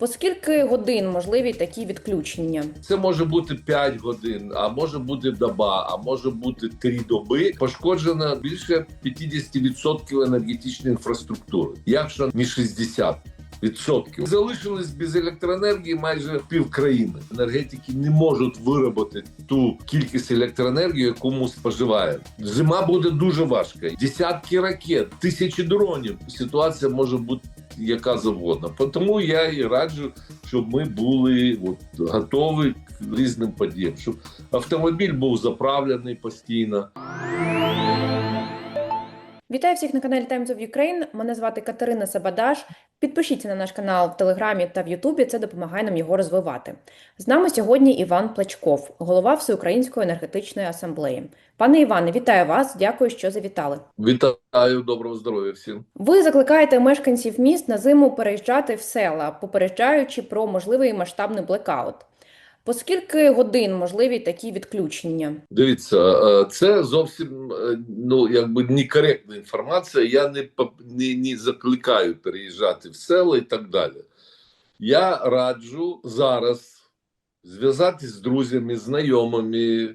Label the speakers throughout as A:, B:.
A: По скільки годин можливі такі відключення?
B: Це може бути 5 годин, а може бути доба, а може бути 3 доби. Пошкоджено більше 50% енергетичної інфраструктури, якщо не 60%. Відсотків залишились без електроенергії майже пів країни. Енергетики не можуть виробити ту кількість електроенергії, яку ми споживаємо. Зима буде дуже важка. Десятки ракет, тисячі дронів. Ситуація може бути яка завгодно. Тому я і раджу, щоб ми були от, готові к різним подіям, щоб автомобіль був заправлений постійно.
A: Вітаю всіх на каналі Times of Ukraine. Мене звати Катерина Сабадаш. Підпишіться на наш канал в Телеграмі та в Ютубі. Це допомагає нам його розвивати. З нами сьогодні Іван Плачков, голова Всеукраїнської енергетичної асамблеї. Пане Іване, вітаю вас. Дякую, що завітали.
B: Вітаю, доброго здоров'я всім.
A: Ви закликаєте мешканців міст на зиму переїжджати в села, попереджаючи про можливий масштабний блекаут. По скільки годин можливі такі відключення?
B: Дивіться, е, це зовсім е, ну якби некоректна інформація. Я не не, не закликаю переїжджати в села і так далі. Я раджу зараз зв'язатись з друзями, знайомими, е,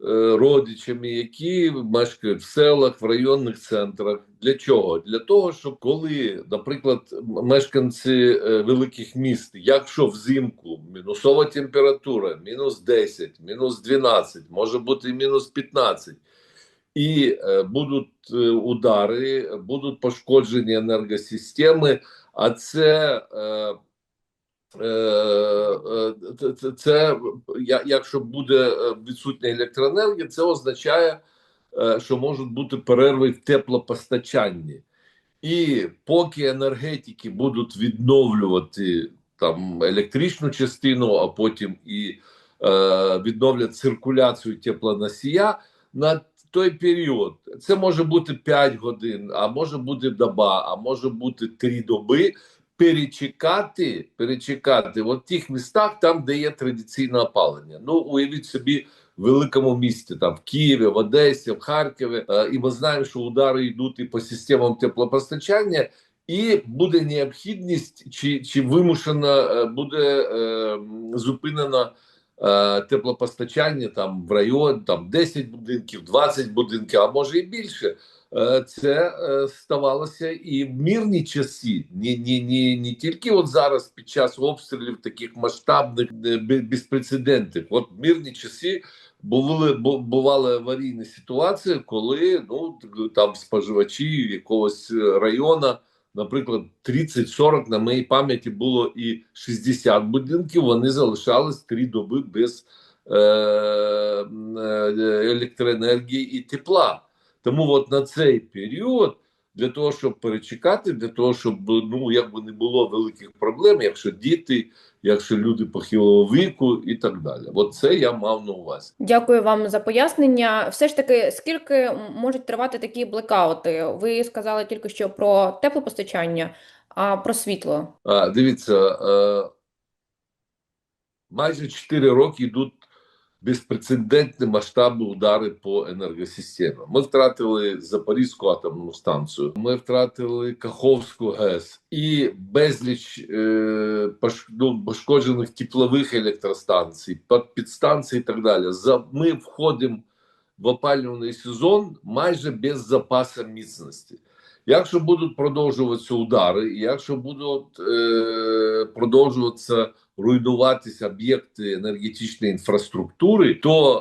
B: родичами, які мешкають в селах, в районних центрах. Для чого? Для того, щоб коли, наприклад, мешканці е, великих міст, якщо взимку мінусова температура, мінус 10, мінус 12, може бути мінус 15, і е, будуть е, удари, будуть пошкоджені енергосистеми, а це. Е, Е, це, якщо буде е, відсутня електроенергія, це означає, що можуть бути перерви в теплопостачанні. І поки енергетики будуть відновлювати там електричну частину, а потім і е, відновлять циркуляцію теплоносія на той період, це може бути 5 годин, а може бути доба, а може бути 3 доби перечекати, перечекати в тих містах, там, де є традиційне опалення. Ну, уявіть собі, великому місті, там в Києві, в Одесі, в Харкові, е, і ми знаємо, що удари йдуть і по системам теплопостачання. І буде необхідність, чи, чи вимушена е, буде е, зупинено е, теплопостачання там в район, там 10 будинків, 20 будинків, а може і більше. Е, це е, ставалося і в мирні часи, не, не, не, не тільки от зараз під час обстрілів таких масштабних е, безпрецедентних. От в мирні часи були бували аварійні ситуації, коли ну там споживачі якогось району, наприклад, 30-40 на моїй пам'яті було і 60 будинків. Вони залишались три доби без е, електроенергії і тепла. Тому от на цей період, для того, щоб перечекати, для того, щоб ну якби не було великих проблем, якщо діти, якщо люди похилого віку і так далі. От це я мав на увазі.
A: Дякую вам за пояснення. Все ж таки, скільки можуть тривати такі блекаути? Ви сказали тільки що про теплопостачання, а про світло.
B: А, дивіться, е, майже 4 роки йдуть безпрецедентні масштабні удари по енергосистемам. Ми втратили Запорізьку атомну станцію, ми втратили Каховську ГЕС і безліч е, ну, пошкоджених теплових електростанцій, під- підстанцій і так далі. За, ми входимо в опалювальний сезон майже без запасу міцності. Якщо будуть продовжуватися удари, якщо будуть е, продовжуватися руйнуватися об'єкти енергетичної інфраструктури, то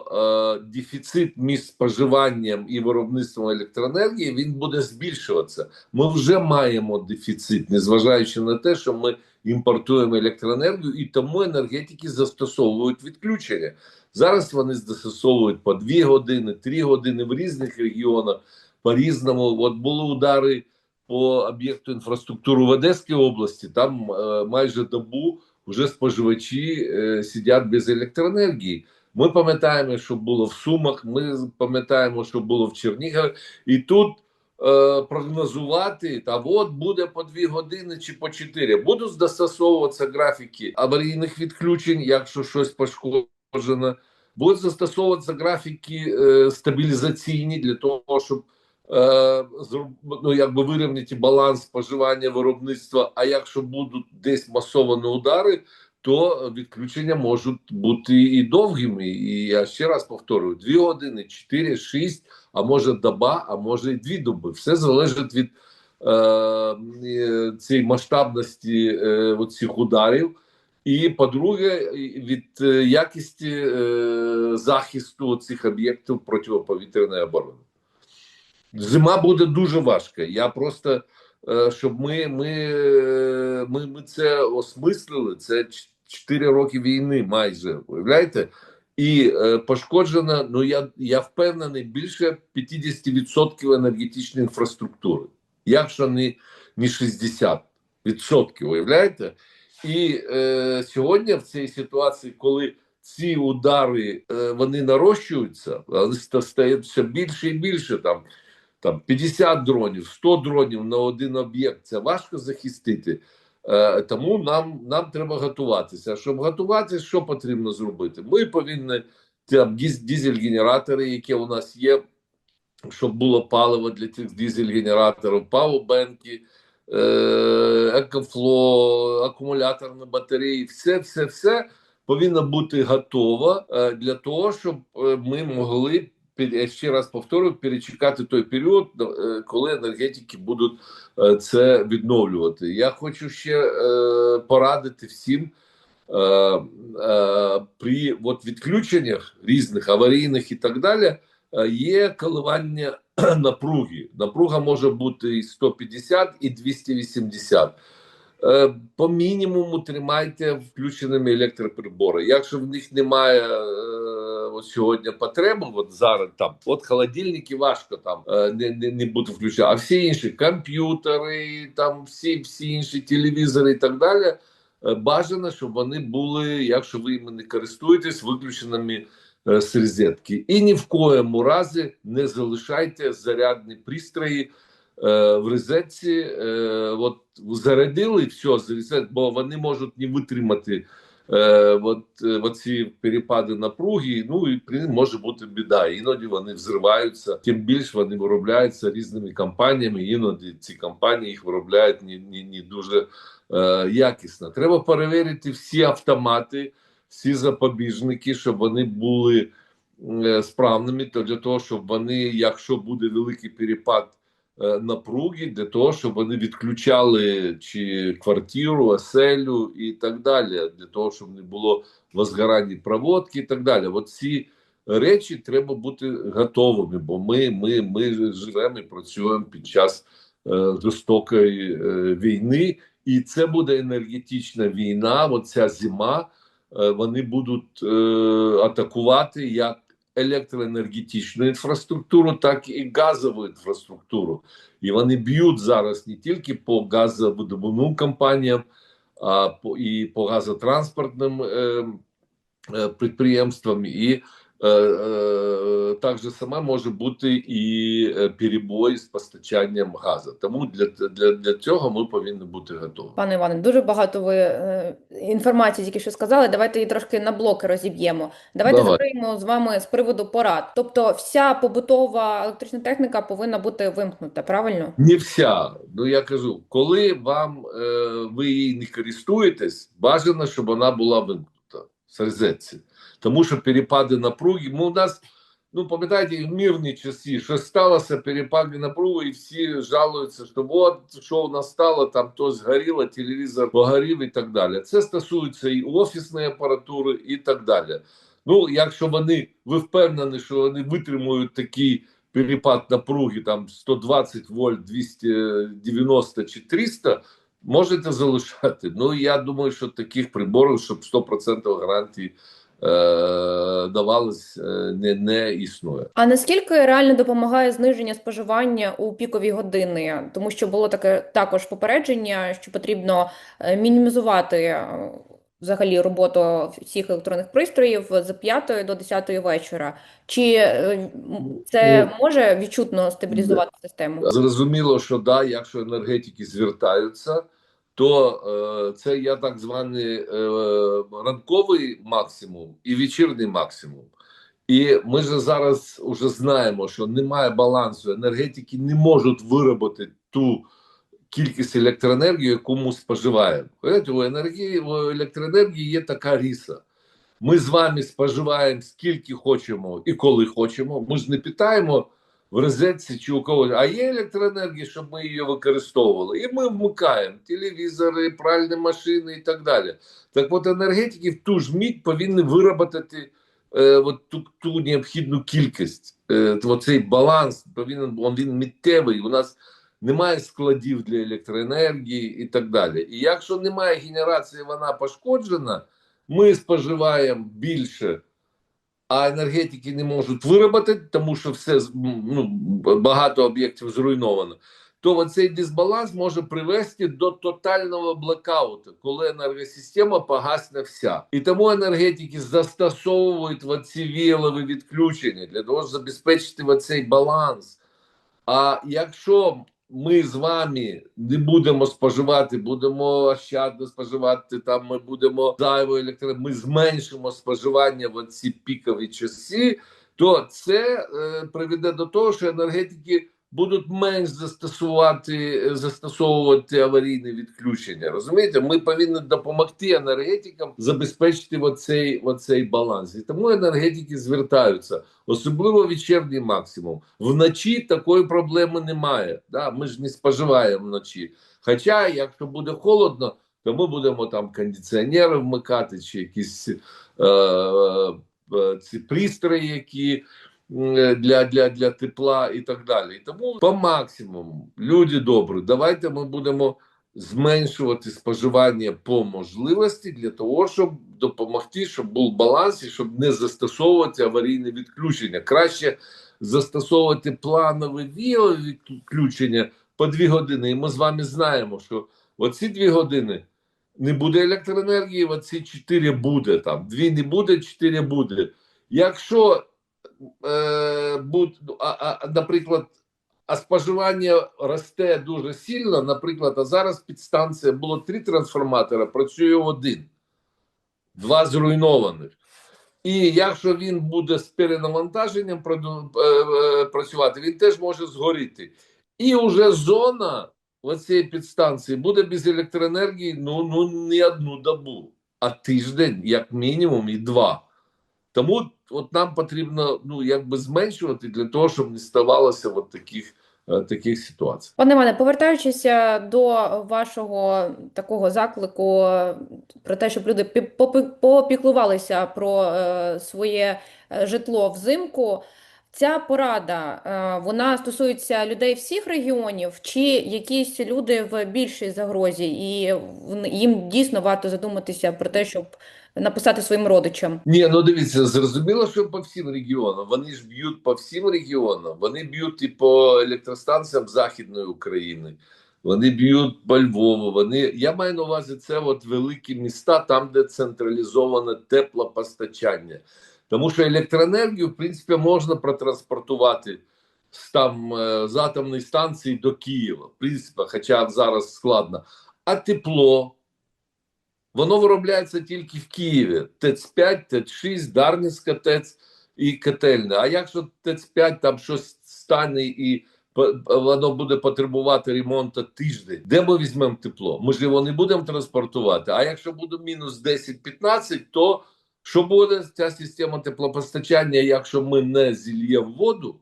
B: е, дефіцит між споживанням і виробництвом електроенергії він буде збільшуватися. Ми вже маємо дефіцит, незважаючи на те, що ми імпортуємо електроенергію, і тому енергетики застосовують відключення. Зараз вони застосовують по 2 години, 3 години в різних регіонах. По різному, от були удари по об'єкту інфраструктури в Одеській області. Там е, майже добу вже споживачі е, сидять без електроенергії. Ми пам'ятаємо, що було в Сумах. Ми пам'ятаємо, що було в Чернігові, і тут е, прогнозувати та от буде по 2 години чи по 4. Будуть застосовуватися графіки аварійних відключень, якщо щось пошкоджено. Будуть застосовуватися графіки е, стабілізаційні для того, щоб ну, якби вирівняти баланс споживання виробництва. А якщо будуть десь масовані удари, то відключення можуть бути і довгими. І я ще раз повторюю: дві години, чотири, шість, а може доба, а може і дві доби. Все залежить від е, е, цієї масштабності е, цих ударів. І по-друге, від е, якості е, захисту цих об'єктів протиповітряної оборони. Зима буде дуже важка. Я просто е, щоб ми, ми, ми, ми це осмислили. Це 4 роки війни, майже уявляєте? І е, пошкоджено, ну я, я впевнений, більше 50% енергетичної інфраструктури, якщо не, не 60%, уявляєте? І е, сьогодні в цій ситуації, коли ці удари е, вони нарощуються, вони ста- стають все більше і більше. Там там 50 дронів, 100 дронів на один об'єкт. Це важко захистити. Е, тому нам, нам треба готуватися. Щоб готуватися, що потрібно зробити? Ми повинні там дізель-генератори, які у нас є, щоб було паливо для цих дізель-генераторів, пауербенки, е, екофло, акумуляторні батареї, все, все, все повинно бути готово е, для того, щоб е, ми могли я ще раз повторюю, перечекати той період, е, коли енергетики будуть е, це відновлювати. Я хочу ще е, порадити всім. При от відключеннях різних аварійних і так далі є коливання напруги. Напруга може бути і 150, і 280. Е, По мінімуму тримайте включеними електроприбори. Якщо в них немає от сьогодні потреби, от зараз там, от холодильники важко там е, не, не, не бути включені, а всі інші комп'ютери, там всі, всі інші телевізори і так далі. е, Бажано, щоб вони були, якщо ви іми не користуєтесь, виключеними е, з розетки. І ні в коєму разі не залишайте зарядні пристрої в розетці. От зарядили все, бо вони можуть не витримати е, от, е, оці перепади напруги. Ну і при може бути біда. Іноді вони взриваються, тим більше вони виробляються різними компаніями. Іноді ці компанії їх виробляють не, не, не дуже е, якісно. Треба перевірити всі автомати, всі запобіжники, щоб вони були е, справними, то для того, щоб вони, якщо буде великий перепад напруги, для того, щоб вони відключали чи квартиру, оселю і так далі, для того, щоб не було возгорання проводки і так далі. От ці речі треба бути готовими, бо ми, ми, ми живемо і працюємо під час е, жорстокої е, війни, і це буде енергетична війна. Оця зима. Е, вони будуть е, атакувати як електроенергетичну інфраструктуру, так і газову інфраструктуру. І вони б'ють зараз не тільки по газовидобувним компаніям, а по і по газотранспортним е, е, підприємствам. І так же саме може бути і е, перебої з постачанням газу. Тому для, для, для цього ми повинні бути готові.
A: Пане Іване, дуже багато ви е, інформації тільки що сказали. Давайте її трошки на блоки розіб'ємо. Давайте
B: Давай.
A: закриємо з вами з приводу порад. Тобто, вся побутова електрична техніка повинна бути вимкнута, правильно?
B: Не вся. Ну я кажу, коли вам е, ви її не користуєтесь, бажано, щоб вона була вимкнута з розетці. Тому що перепади напруги. Ми у нас, ну пам'ятаєте, в мирні часи, що сталося перепади напруги, і всі жалуються, що от що у нас стало, там то згоріло, телевізор погорів і так далі. Це стосується і офісної апаратури, і так далі. Ну, якщо вони ви впевнені, що вони витримують такий перепад напруги там 120 вольт, 290 чи 300, можете залишати. Ну я думаю, що таких приборів, щоб 100% гарантії давалось, е, не, не існує.
A: А наскільки реально допомагає зниження споживання у пікові години? Тому що було таке також попередження, що потрібно е, мінімізувати е, взагалі роботу всіх електронних пристроїв з 5 до 10 вечора. Чи е, це може відчутно стабілізувати систему?
B: Зрозуміло, що да, якщо енергетики звертаються, то е, це є так званий е, ранковий максимум і вечірній максимум. І ми ж зараз уже знаємо, що немає балансу. Енергетики не можуть виробити ту кількість електроенергії, яку ми споживаємо. У енергії у електроенергії є така ріса. Ми з вами споживаємо скільки хочемо і коли хочемо. Ми ж не питаємо в розетці чи у когось, а є електроенергія, щоб ми її використовували. І ми вмикаємо телевізори, пральні машини і так далі. Так от енергетики в ту ж мить повинні виробити е, от ту, ту необхідну кількість. Е, цей баланс повинен він миттєвий. У нас немає складів для електроенергії і так далі. І якщо немає генерації, вона пошкоджена, ми споживаємо більше, а енергетики не можуть виробити, тому що все ну, багато об'єктів зруйновано. То оцей дисбаланс може привести до тотального блекауту, коли енергосистема погасне вся. І тому енергетики застосовують оці віялові відключення для того, щоб забезпечити оцей баланс. А якщо ми з вами не будемо споживати, будемо ощадно споживати. Там ми будемо зайвою електро, ми зменшимо споживання в ці пікові часи, то це е, приведе до того, що енергетики будуть менш застосувати застосовувати аварійне відключення. Розумієте, ми повинні допомогти енергетикам забезпечити оцей, оцей баланс. І тому енергетики звертаються, особливо вечірній максимум. Вночі такої проблеми немає. Да? Ми ж не споживаємо вночі. Хоча, якщо буде холодно, то ми будемо там кондиціонери вмикати чи якісь е, е, ці пристрої, які для для, для тепла і так далі. Тому по максимуму, люди добрі, давайте ми будемо зменшувати споживання по можливості для того, щоб допомогти, щоб був баланс і щоб не застосовувати аварійне відключення. Краще застосовувати планове відключення по дві години. І ми з вами знаємо, що оці дві години. Не буде електроенергії, оці чотири буде там. Дві не буде, чотири буде. Якщо е, а, наприклад, а споживання росте дуже сильно. Наприклад, а зараз підстанція було три трансформатора, працює один, два зруйнованих. І якщо він буде з перенавантаженням е, е, працювати, він теж може згоріти. І вже зона цієї підстанції буде без електроенергії ну, ну не одну добу, а тиждень, як мінімум, і два. Тому от нам потрібно ну якби зменшувати для того, щоб не ставалося от таких. е, Таких ситуацій,
A: Пане мене повертаючися до вашого такого заклику е, про те, щоб люди пі- попіклувалися про е, своє житло взимку. Ця порада е, вона стосується людей всіх регіонів, чи якісь люди в більшій загрозі, і їм дійсно варто задуматися про те, щоб написати своїм родичам.
B: Ні, ну дивіться, зрозуміло, що по всім регіонам. Вони ж б'ють по всім регіонам. Вони б'ють і по електростанціям Західної України. Вони б'ють по Львову. Вони я маю на увазі це от великі міста, там де централізоване теплопостачання. Тому що електроенергію, в принципі, можна протранспортувати з там е, з атомної станції до Києва. В принципі, хоча зараз складно. А тепло воно виробляється тільки в Києві. ТЕЦ-5, ТЕЦ-6, Дарницька ТЕЦ і котельня. А якщо ТЕЦ-5 там щось стане і воно буде потребувати ремонту тиждень, де ми візьмемо тепло? Ми ж його не будемо транспортувати. А якщо буде мінус 10-15, то що буде ця система теплопостачання, якщо ми не зільємо воду?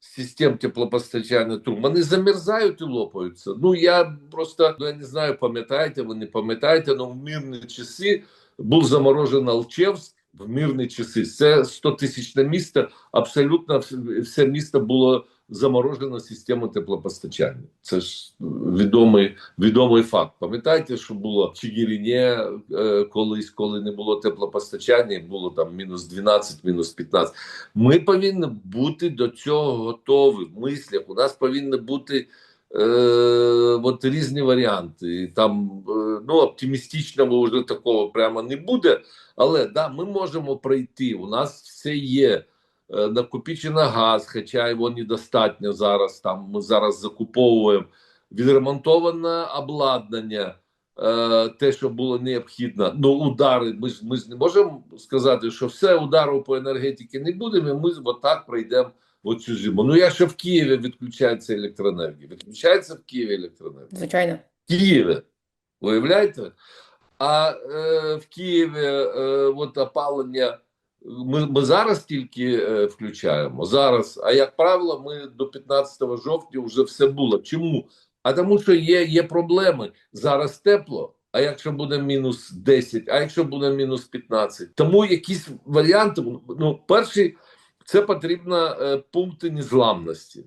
B: з Систем теплопостачання труб, вони замерзають і лопаються. Ну я просто ну, я не знаю, пам'ятаєте, ви не пам'ятаєте, але в мирні часи був заморожений Алчевськ в мирні часи. Це 100 тисячне місто, абсолютно все місто було заморожено системою теплопостачання. Це ж відомий, відомий факт. Пам'ятаєте, що було в Чигирині е, колись, коли не було теплопостачання, було там мінус 12, мінус 15. Ми повинні бути до цього готові в мислях. У нас повинні бути е, от різні варіанти. Там е, ну оптимістичного вже такого прямо не буде. Але да, ми можемо пройти. У нас все є. Е, газ, хоча його недостатньо зараз. Там ми зараз закуповуємо відремонтоване обладнання. е, те, що було необхідно. Ну, удари, ми ж ми ж не можемо сказати, що все удару по енергетиці не будемо, і ми отак пройдемо в цю зиму. Ну, якщо в Києві відключається електроенергія, відключається в Києві електроенергія.
A: Звичайно.
B: Києві. Уявляєте? А е, в Києві е, от опалення ми, ми зараз тільки е, включаємо. Зараз, а як правило, ми до 15 жовтня вже все було. Чому? А тому, що є, є проблеми. Зараз тепло. А якщо буде мінус 10, а якщо буде мінус 15? Тому якісь варіанти. Ну, перший, це потрібно е, пункти незламності.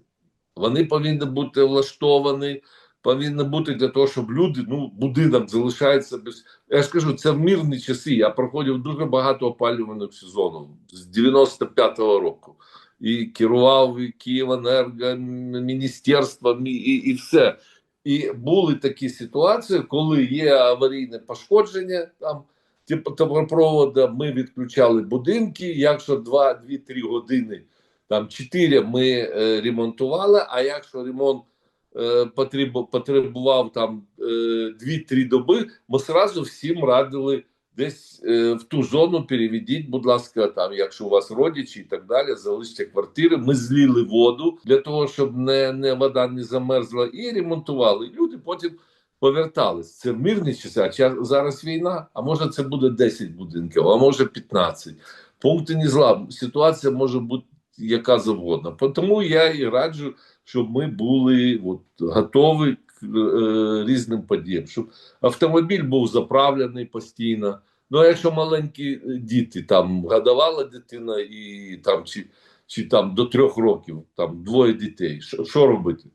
B: Вони повинні бути влаштовані повинно бути для того, щоб люди, ну, будинок залишається без. Я ж кажу, це в мирні часи. Я проходив дуже багато опалювальних сезонів з 95-го року. І керував і Київенерго, міністерством, і, і, все. І були такі ситуації, коли є аварійне пошкодження там. Типу теплопроводу ми відключали будинки. Якщо 2-2-3 години, там 4 ми е, ремонтували. А якщо ремонт потребував там е, 2-3 доби, ми сразу всім радили десь е, в ту зону переведіть, будь ласка, там, якщо у вас родичі і так далі, залиште квартири. Ми зліли воду для того, щоб не, не вода не замерзла, і ремонтували. Люди потім повертались. Це мирні часи, а зараз війна, а може це буде 10 будинків, а може 15. Пункти зла. Ситуація може бути яка завгодно. Тому я і раджу, щоб ми були от, готові к е, різним подіям, щоб автомобіль був заправлений постійно. Ну, а якщо маленькі е, діти, там годувала дитина і там чи, чи там до трьох років, там двоє дітей, що, що робити?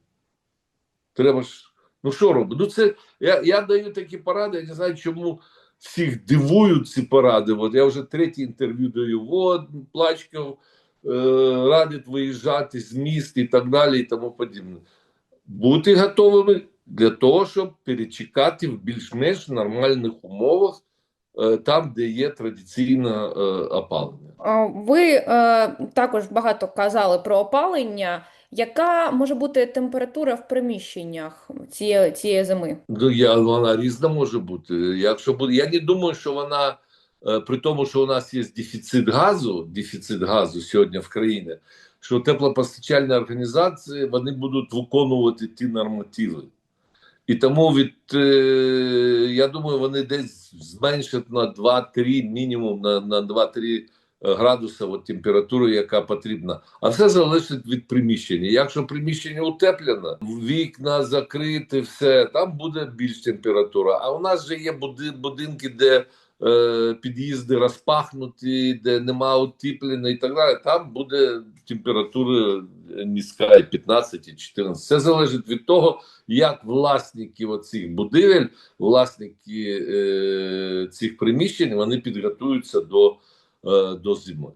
B: Треба ж, ну що робити? Ну, це я, я даю такі поради, я не знаю, чому всіх дивують ці поради. От я вже третє інтерв'ю даю. От, Плачков радить виїжджати з міст і так далі, і тому подібне. Бути готовими для того, щоб перечекати в більш-менш нормальних умовах, е, там, де є традиційне е, опалення.
A: Ви е, також багато казали про опалення. Яка може бути температура в приміщеннях цієї, цієї зими?
B: Ну, я, вона різна може бути. Якщо буде, я не думаю, що вона е, при тому, що у нас є дефіцит газу, дефіцит газу сьогодні в країні, що теплопостачальні організації вони будуть виконувати ті нормативи. І тому від е, я думаю, вони десь зменшать на 2-3 мінімум на, на 2-3 градуси от температуру, яка потрібна. А все залежить від приміщення. Якщо приміщення утеплено, вікна закриті, все там буде більш температура. А у нас же є будинки, де е, під'їзди розпахнуті, де нема утеплення і так далі. Там буде температура низька, і 15 і 14. Це залежить від того, як власники оцих будівель, власники е, цих приміщень, вони підготуються до, е, до зими.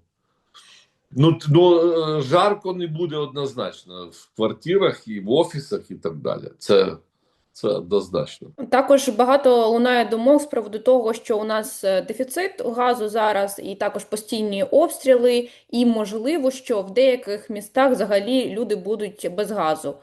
B: Ну, ну, е, жарко не буде однозначно в квартирах і в офісах, і так далі. Це, це однозначно.
A: Також багато лунає думок з приводу того, що у нас е, дефіцит газу зараз, і також постійні обстріли, і можливо, що в деяких містах взагалі люди будуть без газу.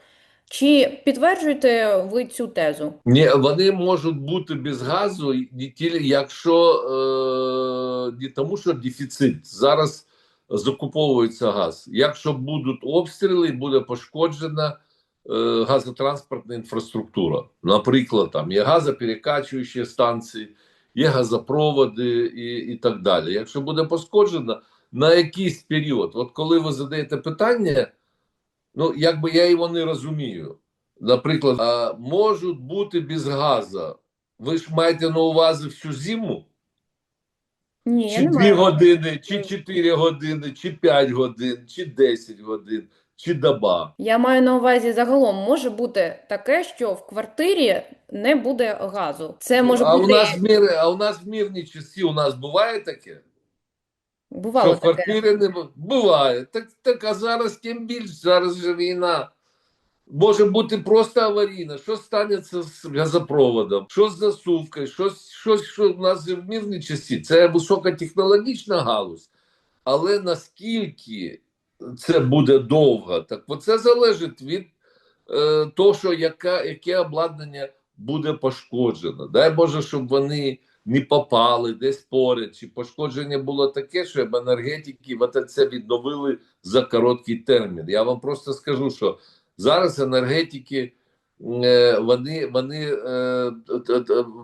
A: Чи підтверджуєте ви цю тезу?
B: Ні, вони можуть бути без газу не тільки якщо е, не тому, що дефіцит зараз закуповується газ. Якщо будуть обстріли, буде пошкоджена газотранспортна інфраструктура. Наприклад, там є газоперекачуючі станції, є газопроводи і, і так далі. Якщо буде пошкоджена на якийсь період, от коли ви задаєте питання, ну якби я його не розумію. Наприклад, а, можуть бути без газу. Ви ж маєте на увазі всю зиму?
A: Ні,
B: Чи 2 години, чи 4 години, чи 5 годин, чи 10 годин, чи доба.
A: Я маю на увазі загалом може бути таке, що в квартирі не буде газу. Це може
B: а, у нас в мір, а у нас в мирні часи у нас буває таке?
A: бувало
B: що в
A: таке.
B: не буває. Так, так, а зараз тим більше, зараз же війна. Може бути просто аварійна. Що станеться з газопроводом, що з засувкою, що, що, що в нас в мирні часи. Це високотехнологічна галузь. Але наскільки це буде довго, так це залежить від е, того, що яка, яке обладнання буде пошкоджена. Дай Боже, щоб вони не попали десь поряд, чи пошкодження було таке, щоб енергетики це відновили за короткий термін. Я вам просто скажу, що зараз енергетики. е, Вони вони е,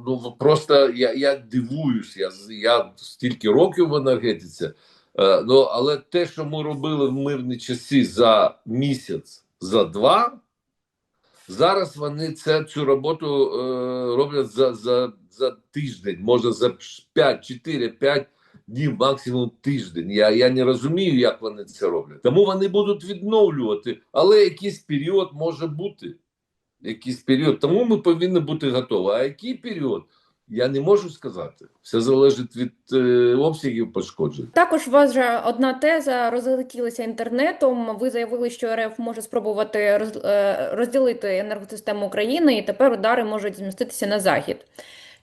B: ну просто я, я дивуюсь. Я я стільки років в енергетиці. Е, Ну але те, що ми робили в мирні часи за місяць, за два, зараз вони це цю роботу е, роблять за, за, за тиждень, може за 5, 4, 5 днів, максимум тиждень. Я, я не розумію, як вони це роблять. Тому вони будуть відновлювати, але якийсь період може бути. Якийсь період. Тому ми повинні бути готові. А який період? Я не можу сказати. Все залежить від е, обсягів пошкоджень.
A: Також же одна теза розлетілася інтернетом. Ви заявили, що РФ може спробувати роз- е, розділити енергосистему України, і тепер удари можуть зміститися на захід.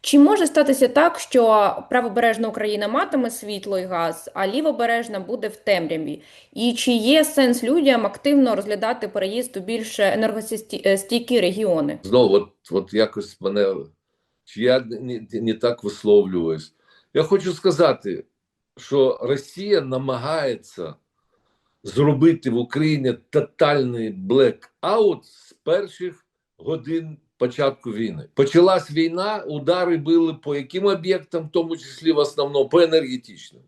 A: Чи може статися так, що правобережна Україна матиме світло і газ, а лівобережна буде в темряві? І чи є сенс людям активно розглядати переїзд у більш енергостійкі регіони?
B: Знову, от, от якось мене чи я не, не, так висловлююсь. Я хочу сказати, що Росія намагається зробити в Україні тотальний блекаут з перших годин початку війни. Почалась війна, удари били по яким об'єктам, в тому числі в основному по енергетичним,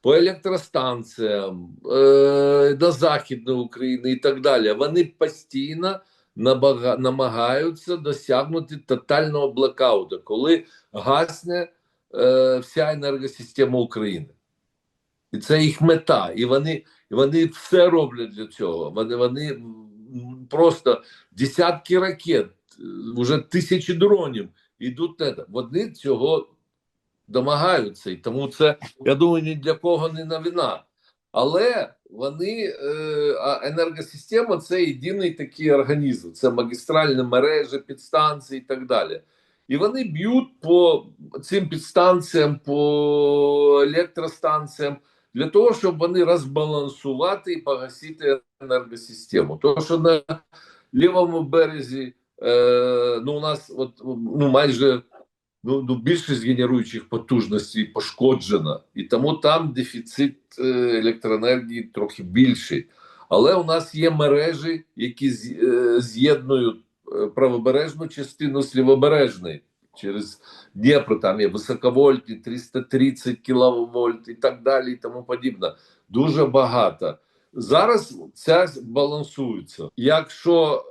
B: по електростанціям, е, до Західної України і так далі. Вони постійно намагаються досягнути тотального блекауту, коли гасне е, вся енергосистема України. І це їх мета. І вони, і вони все роблять для цього. Вони, вони просто десятки ракет, вже тисячі дронів йдуть на. Вони цього домагаються. І тому це, я думаю, ні для кого не новина. Але вони е, енергосистема це єдиний такий організм, це магістральні мережі, підстанції і так далі. І вони б'ють по цим підстанціям, по електростанціям для того, щоб вони розбалансувати і погасити енергосистему. Тому що на лівому березі е, ну, у нас от, ну, майже ну, ну, більшість генеруючих потужностей пошкоджена, і тому там дефіцит е, електроенергії трохи більший. Але у нас є мережі, які е, з'єднують е, правобережну частину з лівобережної через Дніпро, там є високовольтні, 330 кВт і так далі, і тому подібне. Дуже багато. Зараз це балансується. Якщо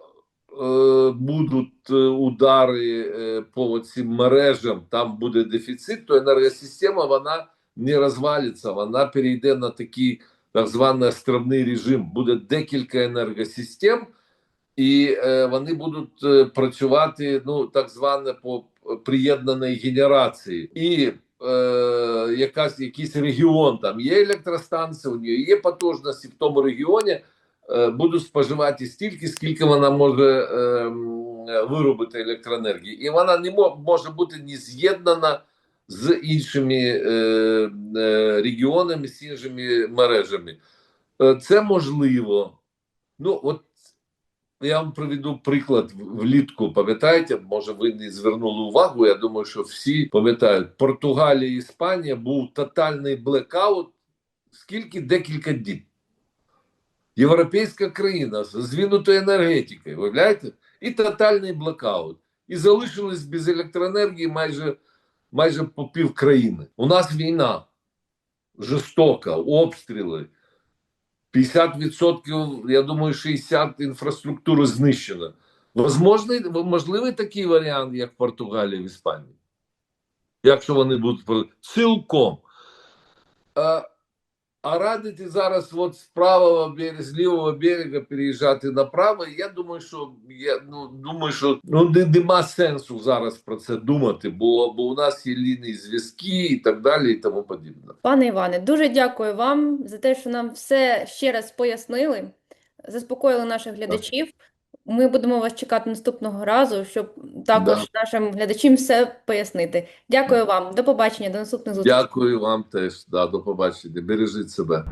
B: будуть е, удари е, по цим мережам, там буде дефіцит, то енергосистема вона не розвалиться, вона перейде на такий так званий островний режим. Буде декілька енергосистем, і е, вони будуть е, працювати ну так зване по приєднаної генерації. І е, якась якийсь регіон там є електростанція, у нього є потужності в тому регіоні е, будуть споживати стільки, скільки вона може е, виробити електроенергії, і вона не може бути не з'єднана з іншими е, е, регіонами, з іншими мережами. Е, це можливо. Ну, от я вам приведу приклад влітку. Пам'ятаєте, може, ви не звернули увагу. Я думаю, що всі пам'ятають, Португалія Іспанія був тотальний блекаут. Скільки декілька діб. Європейська країна з звинутою енергетикою, виявляєте? І тотальний блокаут. І залишились без електроенергії майже, майже по пів країни. У нас війна жорстока, обстріли. 50%, я думаю, 60% інфраструктури знищено. Можливий такий варіант, як в Португалії в Іспанії. Якщо вони будуть цілком. А, радити зараз от з правого берега, з лівого берега переїжджати направо, я думаю, що я ну думаю, що ну не- нема сенсу зараз про це думати, бо, бо у нас є лінії зв'язки і так далі, і тому подібне.
A: Пане Іване, дуже дякую вам за те, що нам все ще раз пояснили, заспокоїли наших глядачів. Ми будемо вас чекати наступного разу, щоб також
B: Да.
A: нашим глядачам все пояснити. Дякую вам. До побачення, до наступних зустрічей.
B: Дякую вам теж. Да, до побачення. Бережіть себе.